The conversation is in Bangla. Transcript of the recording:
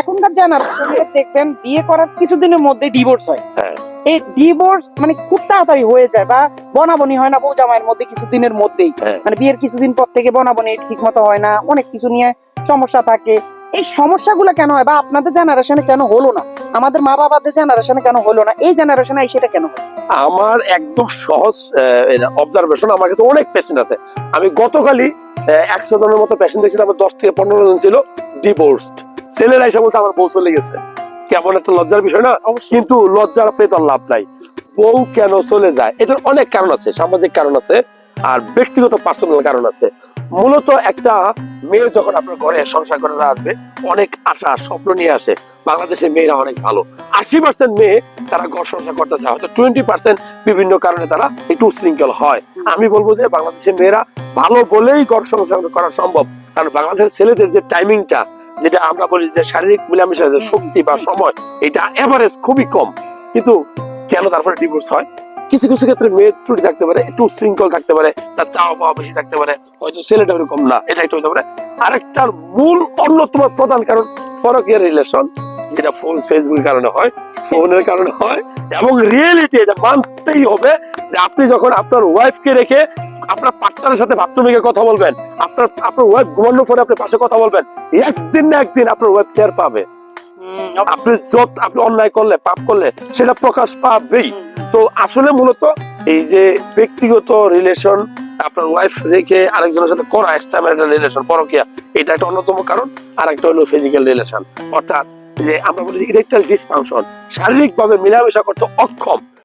এখনকার জেনারেশনে দেখবেন বিয়ে করার কিছুদিনের মধ্যে ডিভোর্স হয়। হ্যাঁ। এই ডিভোর্স মানে খুব তাড়াতাড়ি হয়ে যায় বা বনাবনি হয় না বউ জামাইয়ের মধ্যে কিছুদিনের মধ্যেই। হ্যাঁ। মানে বিয়ের কিছুদিন পর থেকে বনাবনি ঠিক মতো হয় না অনেক কিছু নিয়ে সমস্যা থাকে। এই সমস্যাগুলো কেন হয় বা আপনাদের জেনারেশনে কেন হলো না? আমাদের মা বাবাদের জেনারেশনে কেন হলো না? এই জেনারেশনে সেটা কেন হয়? আমার একদম সহজ অবজারভেশন আমার কাছে অনেক পেশেন্ট আছে। আমি গতকালই একশো জনের মতো পেশেন্ট দেখছিলাম আমার দশ থেকে পনেরো জন ছিল ডিভোর্সড ছেলেরা এসে বলতে আমার বউ চলে গেছে। কেমন একটা লজ্জার বিষয় না? কিন্তু লজ্জার পেয়ে তো আর লাভ নাই। বউ কেন চলে যায়? এটার অনেক কারণ আছে সামাজিক কারণ আছে আর ব্যক্তিগত পার্সোনাল কারণ আছে। মূলত একটা মেয়ে যখন আপনার ঘরে সংসার করে আসবে অনেক আশা স্বপ্ন নিয়ে আসে। বাংলাদেশের মেয়েরা অনেক ভালো। আশি পার্সেন্ট মেয়ে তারা ঘর সংসার করতে চায়। হয়তো টোয়েন্টি পার্সেন্ট বিভিন্ন কারণে তারা একটু উশৃঙ্খল হয়। আমি বলব যে বাংলাদেশের মেয়েরা ভালো বলেই ঘর সংসার করা সম্ভব। কারণ বাংলাদেশের ছেলেদের যে টাইমিংটা যেটা আমরা বলি যে শারীরিক মিলামেশা যে শক্তি বা সময়, এটা এভারেজ খুবই কম। কিন্তু কেন তারপরে ডিভোর্স হয়? কিছু কিছু ক্ষেত্রে মেয়ের ত্রুটি থাকতে পারে, একটু শৃঙ্খল থাকতে পারে, তার চাওয়া পাওয়া বেশি থাকতে পারে, হয়তো ছেলেটা এরকম না, এটা একটা হতে পারে। আরেকটার মূল অন্যতম প্রধান কারণ পরকীয় রিলেশন যেটা ফোন ফেসবুকের কারণে হয় ফোনের কারণে হয়, এবং রিয়েলিটি এটা মানতেই হবে যে আপনি যখন আপনার ওয়াইফকে রেখে আপনার পার্টনারের সাথে বাথরুমে কথা বলবেন আপনার আপনার ওয়াইফ ঘুমানোর পরে আপনার পাশে কথা বলবেন একদিন না একদিন আপনার ওয়াইফ কেয়ার পাবে। আপনি যত আপনি অন্যায় করলে পাপ করলে সেটা প্রকাশ পাবেই। তো আসলে মূলত এই যে ব্যক্তিগত রিলেশন আপনার ওয়াইফ রেখে আরেকজনের সাথে করা এক্সট্রা ম্যারিটাল রিলেশন পরকিয়া এটা একটা অন্যতম কারণ আর একটা হলো ফিজিক্যাল রিলেশন অর্থাৎ যে আমরা বলি ইরেকটাইল ডিসফাংশন শারীরিক ভাবে মিলামেশা করতে অক্ষম।